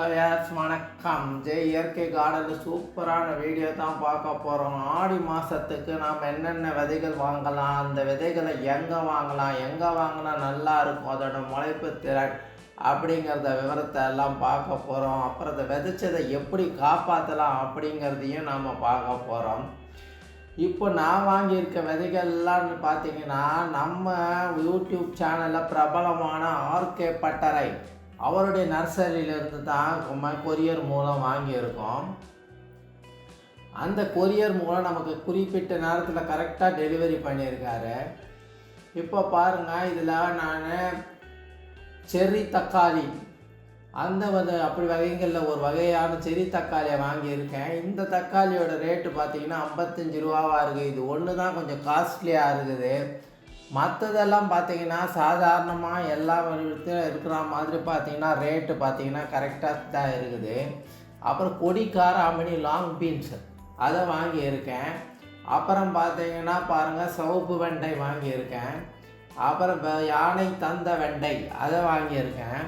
Hello யாஸ் வணக்கம். ஜெய் இயற்கை கார்டனில் சூப்பரான வீடியோ தான் பார்க்க போகிறோம் ஆடி மாதத்துக்கு நாம் என்னென்ன விதைகள் வாங்கலாம்? அந்த விதைகளை எங்கே வாங்கலாம்? எங்கே வாங்கினா நல்லா இருக்கும்? அதோட முளைப்பு திறன் அப்படிங்கிறத விவரத்தை எல்லாம் பார்க்க போகிறோம் அப்புறம் அதை விதைச்சதை எப்படி காப்பாற்றலாம் அப்படிங்கிறதையும் நாம் பார்க்க போகிறோம் இப்போ நான் வாங்கியிருக்க விதைகள்லாம் பார்த்தீங்கன்னா நம்ம யூடியூப் சேனலில் பிரபலமான ஆர்கே பட்டறை. அவருடைய நர்சரியிலிருந்து தான் கொரியர் மூலம் வாங்கியிருக்கோம். அந்த கொரியர் மூலம் நமக்கு குறிப்பிட்ட நேரத்தில் கரெக்டாக டெலிவரி பண்ணியிருக்காரு. இப்போ பாருங்கள் இதில் நான் செர்ரி தக்காளி. அந்த வந்து அப்படி வகைகளில் ஒரு வகையான செரி தக்காளியை வாங்கியிருக்கேன். இந்த தக்காளியோட ரேட்டு பார்த்தீங்கன்னா ஐம்பத்தஞ்சு ரூபாவாக இருக்குது. இது ஒன்று தான் கொஞ்சம் காஸ்ட்லியாக இருக்குது. மற்றதெல்லாம் பார்த்தீங்கன்னா சாதாரணமாக எல்லா விதத்திலும் இருக்கிற மாதிரி பார்த்தீங்கன்னா ரேட்டு பார்த்தீங்கன்னா கரெக்டாக தான் இருக்குது. அப்புறம் கொடி காராமணி லாங் பீன்ஸ் அதை வாங்கியிருக்கேன். அப்புறம் பார்த்தீங்கன்னா பாருங்கள் சவுப்பு வெண்டை வாங்கியிருக்கேன். அப்புறம் யானை தந்த வெண்டை அதை வாங்கியிருக்கேன்.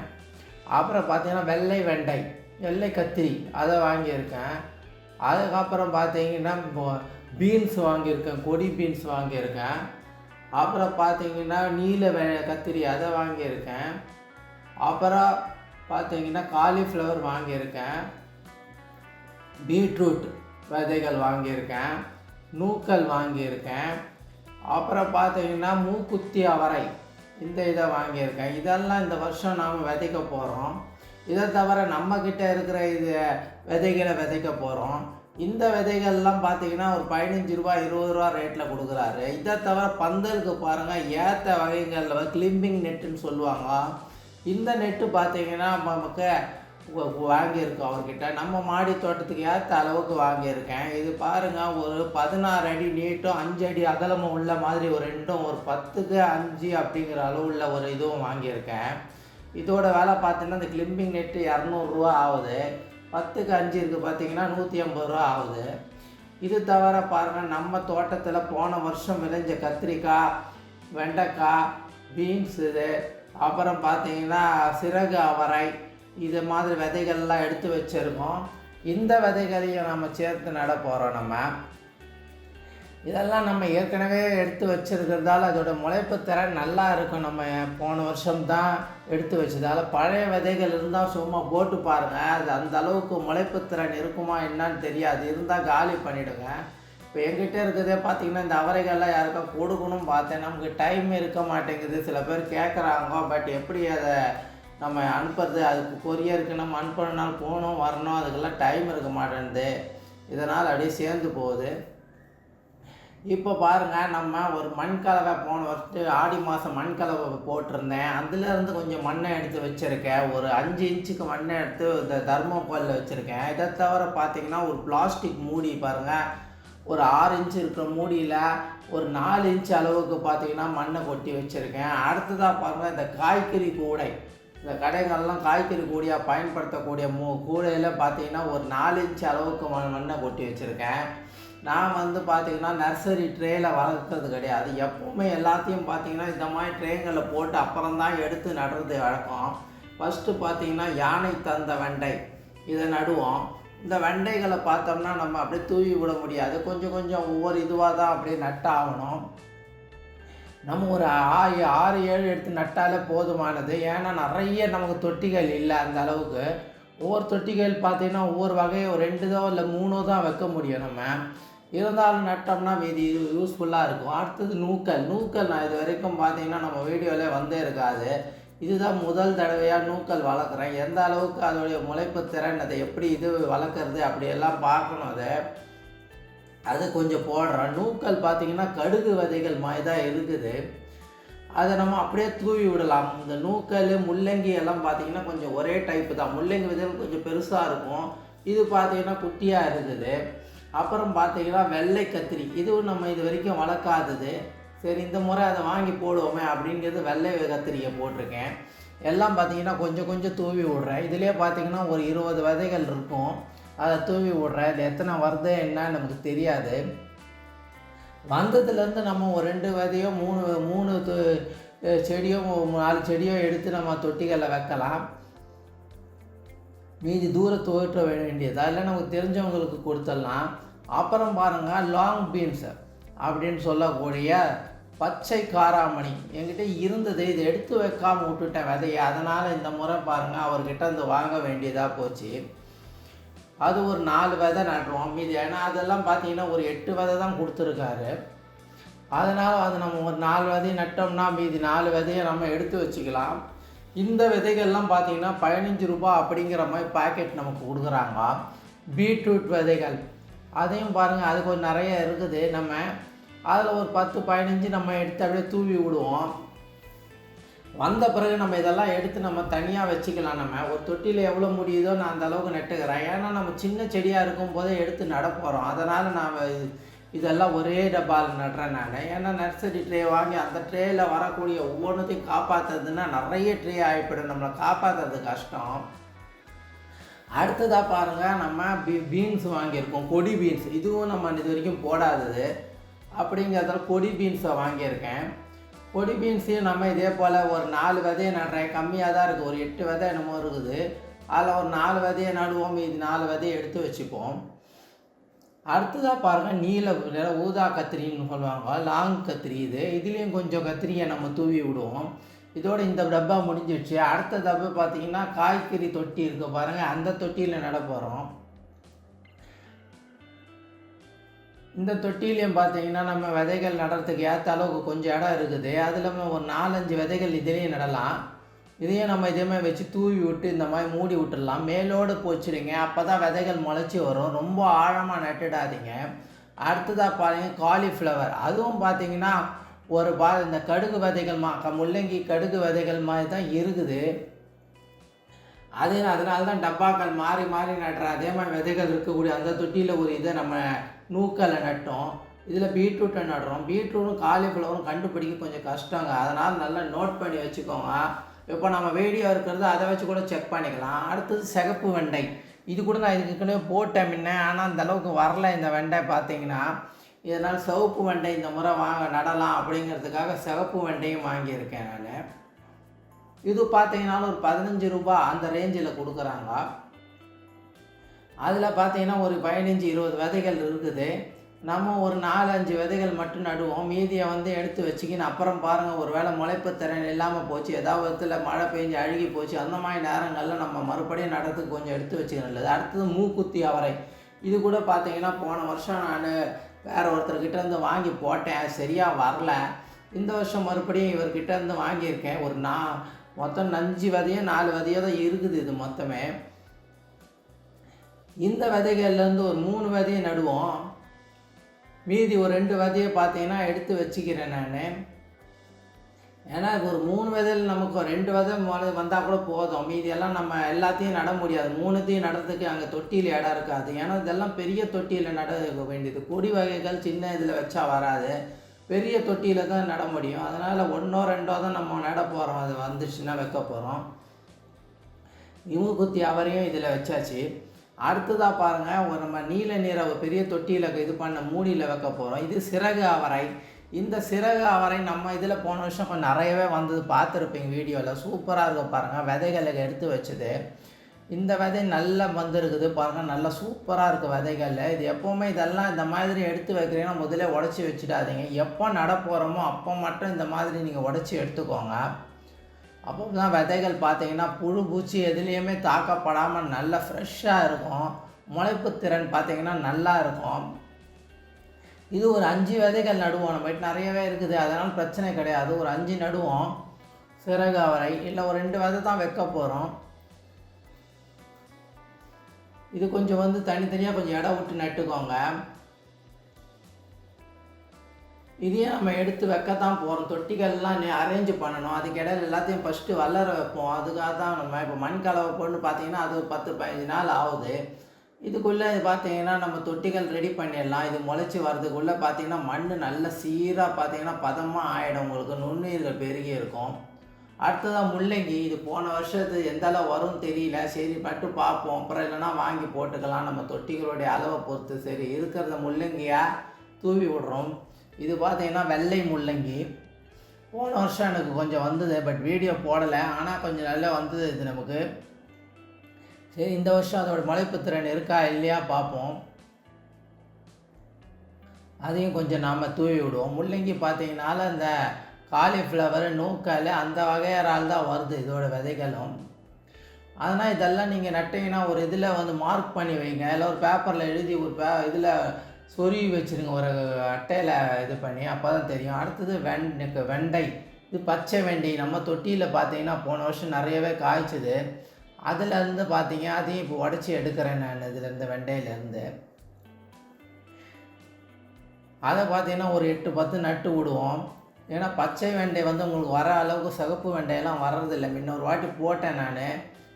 அப்புறம் பார்த்தீங்கன்னா வெள்ளை வெண்டை வெள்ளை கத்திரி அதை வாங்கியிருக்கேன். அதுக்கப்புறம் பார்த்தீங்கன்னா பீன்ஸ் வாங்கியிருக்கேன் கொடி பீன்ஸ் வாங்கியிருக்கேன். அப்புறம் பார்த்தீங்கன்னா நீல வெ கத்திரி அதை வாங்கியிருக்கேன். அப்புறம் பார்த்தீங்கன்னா காலிஃப்ளவர் வாங்கியிருக்கேன். பீட்ரூட் விதைகள் வாங்கியிருக்கேன். நூக்கல் வாங்கியிருக்கேன். அப்புறம் பார்த்தீங்கன்னா மூக்குத்தி அவரை இந்த இதை வாங்கியிருக்கேன். இதெல்லாம் இந்த வருஷம் நாம் விதைக்க போகிறோம் இதை தவிர நம்மக்கிட்ட இருக்கிற இது விதைகளை விதைக்க போகிறோம் இந்த விதைகள்லாம் பார்த்தீங்கன்னா ஒரு பதினஞ்சு ரூபா இருபது ரூபா ரேட்டில் கொடுக்குறாரு. இதை தவிர பந்தலுக்கு பாருங்கள் ஏற்ற வகைகளில் கிளிம்பிங் நெட்டுன்னு சொல்லுவாங்க. இந்த நெட்டு பார்த்தீங்கன்னா நமக்கு வாங்கியிருக்கோம் அவர்கிட்ட. நம்ம மாடி தோட்டத்துக்கு ஏற்ற அளவுக்கு வாங்கியிருக்கேன். இது பாருங்கள் ஒரு பதினாறு அடி நீட்டும் அஞ்சு அடி அகலமும் உள்ள மாதிரி ஒரு ரெண்டும் ஒரு பத்துக்கு அஞ்சு அப்படிங்கிற அளவுள்ள ஒரு இதுவும் வாங்கியிருக்கேன். இதோட வேலை பார்த்தீங்கன்னா இந்த கிளிம்பிங் நெட்டு இரநூறுவா ஆகுது. பத்துக்கு அஞ்சு இருக்குது பார்த்தீங்கன்னா நூற்றி ஐம்பது ரூபா ஆகுது. இது தவிர பாருங்கள் நம்ம தோட்டத்தில் போன வருஷம் விளைஞ்ச கத்திரிக்காய் வெண்டைக்காய் பீன்ஸ் இது. அப்புறம் பார்த்தீங்கன்னா சிறகு அவரை இது மாதிரி விதைகள்லாம் எடுத்து வச்சுருக்கோம். இந்த விதைகளையும் நம்ம சேர்த்து நட போகிறோம் நம்ம. இதெல்லாம் நம்ம ஏற்கனவே எடுத்து வச்சிருக்கிறதால அதோட முளைப்பு திறன் நல்லா இருக்கும். நம்ம போன வருஷம் தான் எடுத்து வச்சதால் பழைய விதைகள் இருந்தால் சும்மா போட்டு பாருங்கள் அது அந்த அளவுக்கு முளைப்பு திறன் இருக்குமா என்னன்னு தெரியாது. இருந்தால் காலி பண்ணிவிடுங்க இப்போ எங்கிட்ட இருக்கிறதே பார்த்தீங்கன்னா இந்த அவரைகள்லாம் யாருக்கா கொடுக்கணும் பார்த்தேன். நமக்கு டைம் இருக்க மாட்டேங்குது. சில பேர் கேட்குறாங்க பட் எப்படி அதை நம்ம அனுப்புறது? அதுக்கு கொரியருக்கு நம்ம அனுப்பணுனாலும் போகணும் வரணும். அதுக்கெல்லாம் டைம் இருக்க மாட்டேங்குது இதனால் அப்படியே சேர்ந்து போகுது. இப்போ பாருங்கள் நம்ம ஒரு மண்கலவை போன வருஷத்து ஆடி மாதம் மண்கலவை போட்டிருந்தேன். அதுலேருந்து கொஞ்சம் மண்ணை எடுத்து வச்சுருக்கேன். ஒரு அஞ்சு இன்ச்சுக்கு மண்ணை எடுத்து இந்த தர்மோகோலில் வச்சுருக்கேன். இதை தவிர பார்த்தீங்கன்னா ஒரு பிளாஸ்டிக் மூடி பாருங்கள் ஒரு ஆறு இன்ச்சு இருக்கிற மூடியில் ஒரு நாலு இன்ச் அளவுக்கு பார்த்தீங்கன்னா மண்ணை கொட்டி வச்சுருக்கேன். அடுத்ததாக பாருங்கள் இந்த காய்கறி கூடை. இந்த கடைகள்லாம் காய்கறி கூடையாக பயன்படுத்தக்கூடிய மூ கூடையில் பார்த்தீங்கன்னா ஒரு நாலு இன்ச் அளவுக்கு மண் மண்ணை கொட்டி வச்சுருக்கேன். நான் வந்து பார்த்திங்கன்னா நர்சரி ட்ரேயில் வளர்க்குறது கிடையாது. எப்போவுமே எல்லாத்தையும் பார்த்தீங்கன்னா இந்த மாதிரி ட்ரேங்களில் போட்டு அப்புறம் தான் எடுத்து நடுறது வழக்கம். ஃபஸ்ட்டு பார்த்தீங்கன்னா யானை தந்த வெண்டை. இதை நடுவோம். இந்த வெண்டைகளை பார்த்தோம்னா நம்ம அப்படியே தூவி விட முடியாது. கொஞ்சம் கொஞ்சம் ஒவ்வொரு இதுவாக தான் அப்படியே நட்டாகணும். நம்ம ஒரு ஆறு ஆறு ஏழு எடுத்து நட்டாலே போதுமானது. ஏன்னா நிறைய நமக்கு தொட்டிகள் இல்லை அந்த அளவுக்கு. ஒவ்வொரு தொட்டிகள் பார்த்திங்கன்னா ஒவ்வொரு வகையும் ஒரு ரெண்டுதோ இல்லை மூணோ தான் வைக்க முடியும் நம்ம. இருந்தாலும் நட்டோம்னா இது யூஸ்ஃபுல்லாக இருக்கும். அடுத்தது நூக்கல். நூக்கல் நான் இது வரைக்கும் பார்த்தீங்கன்னா நம்ம வீடியோவில் வந்தே இருக்காது. இதுதான் முதல் தடவையாக நூக்கல் வளர்க்குறேன். எந்த அளவுக்கு அதோடைய முளைப்பு திறன் அதை எப்படி இது வளர்க்குறது அப்படியெல்லாம் பார்க்கணும். அதை அது கொஞ்சம் போடுறோம் நூக்கல் பார்த்தீங்கன்னா கடுகு விதைகள் மாதிரி தான் இருக்குது. அதை நம்ம அப்படியே தூவி விடலாம். இந்த நூக்கல் முள்ளங்கி எல்லாம் பார்த்தீங்கன்னா கொஞ்சம் ஒரே டைப்பு தான். முள்ளங்கி விதைகள் கொஞ்சம் பெருசாக இருக்கும். இது பார்த்தீங்கன்னா குட்டியாக இருக்குது. அப்புறம் பார்த்தீங்கன்னா வெள்ளை கத்திரி. இதுவும் நம்ம இது வரைக்கும் வளர்க்காதது. சரி இந்த முறை அதை வாங்கி போடுவோமே அப்படிங்கிறது வெள்ளை கத்திரியை போட்டிருக்கேன். எல்லாம் பார்த்தீங்கன்னா கொஞ்சம் கொஞ்சம் தூவி விடுறேன். இதுலேயே பார்த்தீங்கன்னா ஒரு இருபது விதைகள் இருக்கும். அதை தூவி விடுறேன். இது எத்தனை வருது என்னன்னு நமக்கு தெரியாது. வந்ததுலேருந்து நம்ம ஒரு ரெண்டு விதையோ மூணு மூணு செடியோ நாலு செடியோ எடுத்து நம்ம தொட்டிகளில் வைக்கலாம். மீதி தூரத்தை ஓட்ட வேண்டியதா? இல்லை நமக்கு தெரிஞ்சவங்களுக்கு கொடுத்துடலாம். அப்புறம் பாருங்கள் லாங் பீன்ஸு அப்படின்னு சொல்லக்கூடிய பச்சை காராமணி. என்கிட்ட இருந்தது இதை எடுத்து வைக்காமல் விட்டுட்டேன் விதையை. அதனால் இந்த முறை பாருங்கள் அவர்கிட்ட இருந்து வாங்க வேண்டியதாக போச்சு. அது ஒரு நாலு விதை நடுறோம். மீதி ஏன்னா அதெல்லாம் பார்த்தீங்கன்னா ஒரு எட்டு விதை தான் கொடுத்துருக்காரு. அதனால் அது நம்ம ஒரு நாலு விதையும் நட்டோம்னா மீதி நாலு விதையை நம்ம எடுத்து வச்சுக்கலாம். இந்த விதைகள்லாம் பார்த்தீங்கன்னா பதினஞ்சு ரூபாய் அப்படிங்கிற மாதிரி பாக்கெட் நமக்கு கொடுக்குறாங்க. பீட்ரூட் விதைகள். அதையும் பாருங்கள் அது கொஞ்சம் நிறைய இருக்குது. நம்ம அதில் ஒரு பத்து பதினஞ்சு நம்ம எடுத்து அப்படியே தூவி விடுவோம். வந்த பிறகு நம்ம இதெல்லாம் எடுத்து நம்ம தனியாக வச்சுக்கலாம். நம்ம ஒரு தொட்டியில் எவ்வளோ முடியுதோ நான் அந்த அளவுக்கு நட்டுக்கிறேன். ஏன்னா நம்ம சின்ன செடியாக இருக்கும் போதே எடுத்து நட போகிறோம். அதனால் நான் இதெல்லாம் ஒரே டப்பாவில் நடுறேன் நான். ஏன்னா நர்சரி ட்ரே வாங்கி அந்த ட்ரேயில் வரக்கூடிய ஒவ்வொன்றத்தையும் காப்பாற்றுறதுன்னா நிறைய ட்ரே ஆகிப்படும் நம்மளை காப்பாற்றுறது கஷ்டம். அடுத்ததாக பாருங்கள் நம்ம பீ பீன்ஸ் வாங்கியிருக்கோம். கொடி பீன்ஸ் இதுவும் நம்ம இது வரைக்கும் போடாதது. அப்படிங்கிறதுல கொடி பீன்ஸை வாங்கியிருக்கேன். கொடி பீன்ஸையும் நம்ம இதே போல் ஒரு நாலு விதையை நடுறேன். கம்மியாக தான் இருக்குது. ஒரு எட்டு விதை என்னமோ இருக்குது. அதில் ஒரு நாலு விதையை நடுவோம். இது நாலு விதையை எடுத்து வச்சுப்போம். அடுத்ததாக பாருங்கள் நீல நிற ஊதா கத்திரின்னு சொல்லுவாங்க. லாங் கத்திரி இது. இதுலேயும் கொஞ்சம் கத்திரியை நம்ம தூவி விடுவோம். இதோட இந்த டப்பா முடிஞ்சிடுச்சு. அடுத்த டப்பா பார்த்தீங்கன்னா காய்கறி தொட்டி இருக்கு பாருங்கள் அந்த தொட்டியில் நட போகிறோம் இந்த தொட்டிலையும் பார்த்தீங்கன்னா நம்ம விதைகள் நடுறதுக்கு ஏற்ற அளவுக்கு கொஞ்சம் இடம் இருக்குது. அதில் ஒரு நாலஞ்சு விதைகள் இதுலேயும் நடலாம். இதையும் நம்ம இதே மாதிரி வச்சு தூவி விட்டு இந்த மாதிரி மூடி விட்டுடலாம். மேலோடு போச்சுடுங்க அப்போ தான் விதைகள் முளைச்சி வரும். ரொம்ப ஆழமாக நட்டுடாதீங்க. அடுத்ததாக பாருங்க காலிஃப்ளவர் அதுவும் பார்த்தீங்கன்னா ஒரு பா இந்த கடுகு விதைகள் மா முள்ளங்கி கடுகு விதைகள் மாதிரி தான் இருக்குது. அது அதனால தான் டப்பாக்கள் மாறி மாறி நடுற அதே மாதிரி விதைகள் இருக்கக்கூடிய அந்த தொட்டியில் ஒரு இதை நம்ம நூக்கலை நட்டோம். இதில் பீட்ரூட்டை நடுறோம். பீட்ரூட்டும் காலிஃப்ளவரும் கண்டுபிடிக்க கொஞ்சம் கஷ்டங்க. அதனால் நல்லா நோட் பண்ணி வச்சுக்கோங்க. இப்போ நம்ம வீடியோ இருக்கிறது அதை வச்சு கூட செக் பண்ணிக்கலாம். அடுத்தது சிகப்பு வெண்டை. இது கூட நான் இதுக்கு போட்டேன் முன்ன ஆனால் அந்த அளவுக்கு வரல இந்த வெண்டை பார்த்தீங்கன்னா. இதனால் சிவப்பு வெண்டை இந்த முறை வாங்க நடலாம் அப்படிங்கிறதுக்காக சிவப்பு வெண்டையும் வாங்கியிருக்கேன் நான். இது பார்த்தீங்கன்னா ஒரு பதினஞ்சு ரூபா அந்த ரேஞ்சில் கொடுக்குறாங்க. அதில் பார்த்தீங்கன்னா ஒரு பதினஞ்சு இருபது விதைகள் இருக்குது. நம்ம ஒரு நாலஞ்சு விதைகள் மட்டும் நடுவோம். மீதியை வந்து எடுத்து வச்சுக்கின்னு அப்புறம் பாருங்கள் ஒரு வேளை முளைப்பு திறன் இல்லாமல் போச்சு ஏதாவது விதத்துல மழை பெஞ்சு அழுகி போச்சு அந்த மாதிரி நேரங்களில் நம்ம மறுபடியும் நடுறதுக்கு கொஞ்சம் எடுத்து வச்சுக்கணும் இல்லை அடுத்தது மூக்குத்தி அவரை. இது கூட பார்த்தீங்கன்னா போன வருஷம் நான் வேறு ஒருத்தர்கிட்ட இருந்து வாங்கி போட்டேன் சரியாக வரல. இந்த வருஷம் மறுபடியும் இவர்கிட்ட இருந்து வாங்கியிருக்கேன். ஒரு நா மொத்தம் அஞ்சு விதையோ நாலு விதையோ தான் இருக்குது இது மொத்தமே. இந்த விதைகள்லேருந்து ஒரு மூணு விதையை நடுவோம். மீதி ஒரு ரெண்டு விதையை பார்த்தீங்கன்னா எடுத்து வச்சுக்கிறேன் நான். ஏன்னா ஒரு மூணு விதையில் நமக்கு ஒரு ரெண்டு விதை வந்தால் கூட போதும். மீதியெல்லாம் நம்ம எல்லாத்தையும் நட முடியாது. மூணுத்தையும் நடத்துக்கு அங்கே தொட்டியில் இடம் இருக்காது. ஏன்னா இதெல்லாம் பெரிய தொட்டியில் நட வேண்டியது. கொடி வகைகள் சின்ன இதில் வச்சா வராது. பெரிய தொட்டியில் தான் நட முடியும். அதனால் ஒன்றோ ரெண்டோ தான் நம்ம நட போகிறோம் அது வந்துச்சுன்னா வைக்க போகிறோம் இவங்க குத்தி அவரையும் இதில் வச்சாச்சு. அடுத்ததாக பாருங்கள் ஒரு நம்ம நீல நிற ஒரு பெரிய தொட்டியில் இது பண்ண மூடியில் வைக்க போகிறோம் இது சிறகு அவரை. இந்த சிறகு அவரை நம்ம இதில் போன வருஷம் கொஞ்சம் நிறையவே வந்தது பார்த்துருப்பீங்க வீடியோவில் சூப்பராக இருக்கும் பாருங்கள் விதைகளை எடுத்து வச்சது. இந்த விதை நல்லா வந்திருக்குது பாருங்கள் நல்லா சூப்பராக இருக்குது விதைகள் இது எப்போவுமே இதெல்லாம் இந்த மாதிரி எடுத்து வைக்கிறீங்கன்னா முதல்ல உடச்சி வச்சிடாதீங்க. எப்போ நட போகிறோமோ அப்போ மட்டும் இந்த மாதிரி நீங்கள் உடச்சி எடுத்துக்கோங்க. அப்போ தான் விதைகள் பார்த்தீங்கன்னா புழு பூச்சி எதுலேயுமே தாக்கப்படாமல் நல்லா ஃப்ரெஷ்ஷாக இருக்கும். முளைப்பு திறன் பார்த்திங்கன்னா நல்லா இருக்கும். இது ஒரு அஞ்சு விதைகள் நடுவோம். நம்ம நிறையவே இருக்குது. அதனால் பிரச்சனை கிடையாது. ஒரு அஞ்சு நடுவோம். சிறகு அவரை இல்லை ஒரு ரெண்டு விதை தான் வைக்க போகிறோம் இது கொஞ்சம் வந்து தனித்தனியாக கொஞ்சம் இடம் விட்டு நட்டுக்கோங்க. இதையும் நம்ம எடுத்து வைக்கத்தான் போகிறோம் தொட்டிகள்லாம் அரேஞ்ச் பண்ணணும். அதுக்கு இடையில எல்லாத்தையும் ஃபஸ்ட்டு வளர வைப்போம். அதுக்காக தான் நம்ம இப்போ மண் கலவை போட்டு பார்த்தீங்கன்னா அது ஒரு பத்து பதினஞ்சு நாள் ஆகுது. இதுக்குள்ளே பார்த்தீங்கன்னா நம்ம தொட்டிகள் ரெடி பண்ணிடலாம். இது முளைச்சி வர்றதுக்குள்ளே பார்த்தீங்கன்னா மண் நல்ல சீராக பார்த்தீங்கன்னா பதமாக ஆகிடும் உங்களுக்கு. நுண்ணுயிர்கள் பெருகி இருக்கும். அடுத்ததாக முள்ளங்கி. இது போன வருஷத்து எந்த அளவு வரும்னு தெரியல. சரி பட்டு பார்ப்போம். அப்புறம் இல்லைன்னா வாங்கி போட்டுக்கலாம். நம்ம தொட்டிகளுடைய அளவை பொறுத்து சரி. இருக்கிறத முள்ளங்கியாக தூவி விடுறோம். இது பார்த்தீங்கன்னா வெள்ளை முள்ளங்கி. போன வருஷம் எனக்கு கொஞ்சம் வந்தது பட் வீடியோ போடலை. ஆனால் கொஞ்சம் நல்லா வந்தது இது நமக்கு. சரி இந்த வருஷம் அதோட முளைப்பு திறன் இருக்கா இல்லையா பார்ப்போம். அதையும் கொஞ்சம் நாம் தூவி விடுவோம். முள்ளங்கி பார்த்தீங்கனால இந்த காலிஃப்ளவர் நூக்கல் அந்த வகையறால் தான் வருது இதோட விதைகளும். அதனால் இதெல்லாம் நீங்கள் நட்டிங்கன்னா ஒரு இதில் வந்து மார்க் பண்ணி வைங்க. இல்லை ஒரு பேப்பரில் எழுதி ஒரு பே இதில் சொருவி வச்சுருங்க. ஒரு அட்டையில் இது பண்ணி அப்போ தான் தெரியும். அடுத்தது வெண்டைக்கு வெண்டை. இது பச்சை வெண்டை. நம்ம தொட்டியில் பார்த்தீங்கன்னா போன வருஷம் நிறையவே காய்ச்சிது. அதுலேருந்து பார்த்தீங்க அதையும் இப்போ உடச்சி எடுக்கிறேன் நான் இதுலேருந்து வெண்டையிலேருந்து அதை பார்த்தீங்கன்னா ஒரு எட்டு பத்து நட்டு விடுவோம். ஏன்னா பச்சை வெண்டை வந்து உங்களுக்கு வர அளவுக்கு சிகப்பு வெண்டையெல்லாம் வர்றதில்லை. முன்ன ஒரு வாட்டி போட்டேன் நான்.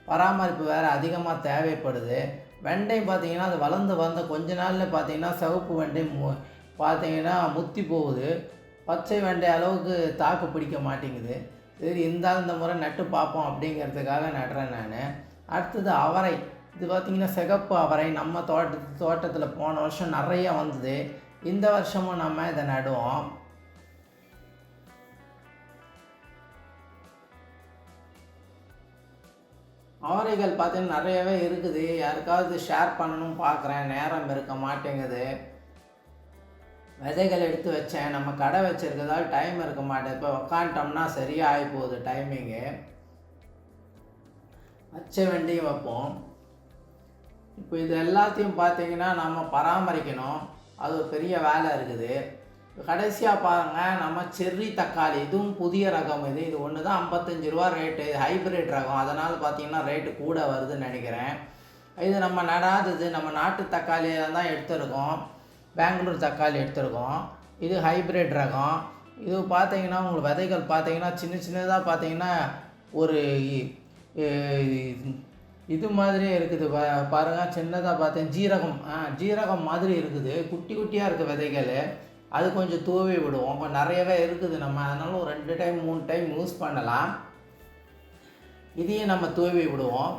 பராமரிப்பு வேறு அதிகமாக தேவைப்படுது. வெண்டை பார்த்தீங்கன்னா அது வளர்ந்து வந்த கொஞ்ச நாளில் பார்த்தீங்கன்னா சிவப்பு வெண்டை மு பார்த்தீங்கன்னா முத்தி போகுது. பச்சை வெண்டை அளவுக்கு தாக்கு பிடிக்க மாட்டேங்குது. சரி இருந்தாலும் இந்த முறை நட்டு பார்ப்போம் அப்படிங்கிறதுக்காக நடுறேன் நான். அடுத்தது அவரை. இது பார்த்திங்கன்னா சிகப்பு அவரை. நம்ம தோட்ட தோட்டத்தில் போன வருஷம் நிறைய வந்தது. இந்த வருஷமும் நம்ம இதை நடுவோம். ஆவரைகள் பார்த்தீங்கன்னா நிறையவே இருக்குது. யாருக்காவது ஷேர் பண்ணணும் பார்க்குறேன். நேரம் இருக்க மாட்டேங்குது. விதைகள் எடுத்து வச்சேன். நம்ம கடை வச்சுருக்கதால் டைம் இருக்க மாட்டேது இப்போ உக்காண்டோம்னா சரியாக ஆகி போகுது டைமிங்கு வச்ச வெண்டையும் வைப்போம். இப்போ இது எல்லாத்தையும் பார்த்தீங்கன்னா நம்ம பராமரிக்கணும். அது ஒரு பெரிய வேலை இருக்குது. கடைசியாக பாருங்கள் நம்ம செர்ரி தக்காளி இதுவும் புதிய ரகம் இது. இது ஒன்று தான் ஐம்பத்தஞ்சு ரூபா ரேட்டு இது ஹைப்ரிட் ரகம். அதனால் பார்த்தீங்கன்னா ரேட்டு கூட வருதுன்னு நினைக்கிறேன். இது நம்ம நடாதது நம்ம நாட்டு தக்காளியாக தான் எடுத்திருக்கோம். பெங்களூர் தக்காளி எடுத்திருக்கோம். இது ஹைப்ரிட் ரகம். இது பார்த்தீங்கன்னா உங்களுக்கு விதைகள் பார்த்தீங்கன்னா சின்ன சின்னதாக பார்த்தீங்கன்னா ஒரு இது மாதிரி இருக்குது. பா பாருங்கள் சின்னதாக பார்த்தேன் ஜீரகம். ஆ ஜீரகம் மாதிரி இருக்குது. குட்டி குட்டியாக இருக்குது விதைகள். அது கொஞ்சம் தூவி விடுவோம். இப்போ நிறையவே இருக்குது நம்ம. அதனால ஒரு ரெண்டு டைம் மூணு டைம் யூஸ் பண்ணலாம். இதையும் நம்ம தூவி விடுவோம்.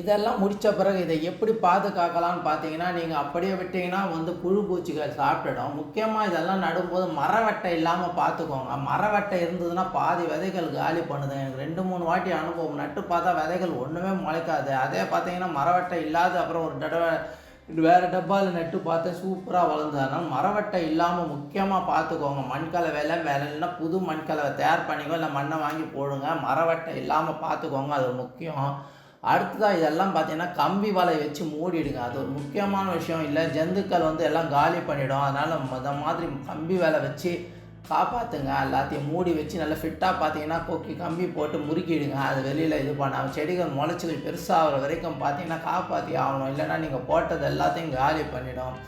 இதெல்லாம் முடித்த பிறகு இதை எப்படி பாதுகாக்கலாம்னு பார்த்தீங்கன்னா நீங்கள் அப்படியே விட்டிங்கன்னா வந்து புழு பூச்சிகள் சாப்பிட்டுடும். முக்கியமாக இதெல்லாம் நடும்போது மரவெட்டை இல்லாமல் பார்த்துக்கோங்க. மரவட்டை இருந்ததுன்னா பாதி விதைகள் காலி பண்ணுது. எனக்கு ரெண்டு மூணு வாட்டி அனுபவம். நட்டு பார்த்தா விதைகள் ஒன்றுமே முளைக்காது. அதே பார்த்தீங்கன்னா மரவெட்டை இல்லாத அப்புறம் ஒரு தடவை வேறு டப்பாவில் நட்டு பார்த்து சூப்பராக வளர்ந்ததுனால மரவட்டை இல்லாமல் முக்கியமாக பார்த்துக்கோங்க. மண்கலை வேலை வேலை இல்லைன்னா புது மண்கலவை தயார் பண்ணிக்கோ இல்லை மண்ணை வாங்கி போடுங்க. மரவட்டை இல்லாமல் பார்த்துக்கோங்க அது முக்கியம். அடுத்ததாக இதெல்லாம் பார்த்தீங்கன்னா கம்பி வலை வச்சு மூடிடுங்க. அது ஒரு முக்கியமான விஷயம் இல்லை. ஜந்துக்கள் வந்து எல்லாம் காலி பண்ணிவிடும் அதனால் இந்த மாதிரி கம்பி வலை வச்சு காப்பாற்றுங்க எல்லாத்தையும் மூடி வச்சு நல்லா ஃபிட்டாக பார்த்தீங்கன்னா கொக்கி கம்பி போட்டு முறுக்கிடுங்க. அது வெளியில் இது பண்ணாமல் செடிகள் முளைச்சிகள் பெருசாகிற வரைக்கும் பார்த்தீங்கன்னா காப்பாற்றி ஆகணும். இல்லைன்னா நீங்கள் போட்டது எல்லாத்தையும் காலி பண்ணிடும்.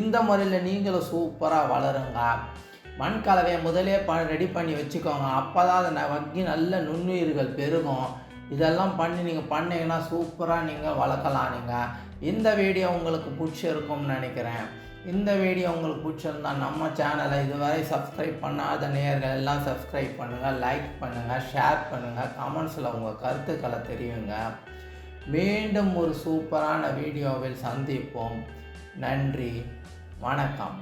இந்த முறையில் நீங்களும் சூப்பராக வளருங்க. மண் கலவையை முதலே ப ரெடி பண்ணி வச்சுக்கோங்க. அப்போ தான் அதை வங்கி நல்ல நுண்ணுயிர்கள் பெருகும். இதெல்லாம் பண்ணி நீங்கள் பண்ணிங்கன்னா சூப்பராக நீங்கள் வளர்க்கலாம் நீங்கள் இந்த வீடியோ உங்களுக்கு பிடிச்சிருக்கும்னு நினைக்கிறேன். இந்த வீடியோ உங்களுக்கு பிடிச்சிருந்தா நம்ம சேனலை இதுவரை சப்ஸ்கிரைப் பண்ணாத நேயர்கள் எல்லாம் சப்ஸ்கிரைப் பண்ணுங்கள் லைக் பண்ணுங்கள் ஷேர் பண்ணுங்கள் கமெண்ட்ஸில் உங்கள் கருத்துக்களை தெரியுங்க மீண்டும் ஒரு சூப்பரான வீடியோவில் சந்திப்போம். நன்றி வணக்கம்.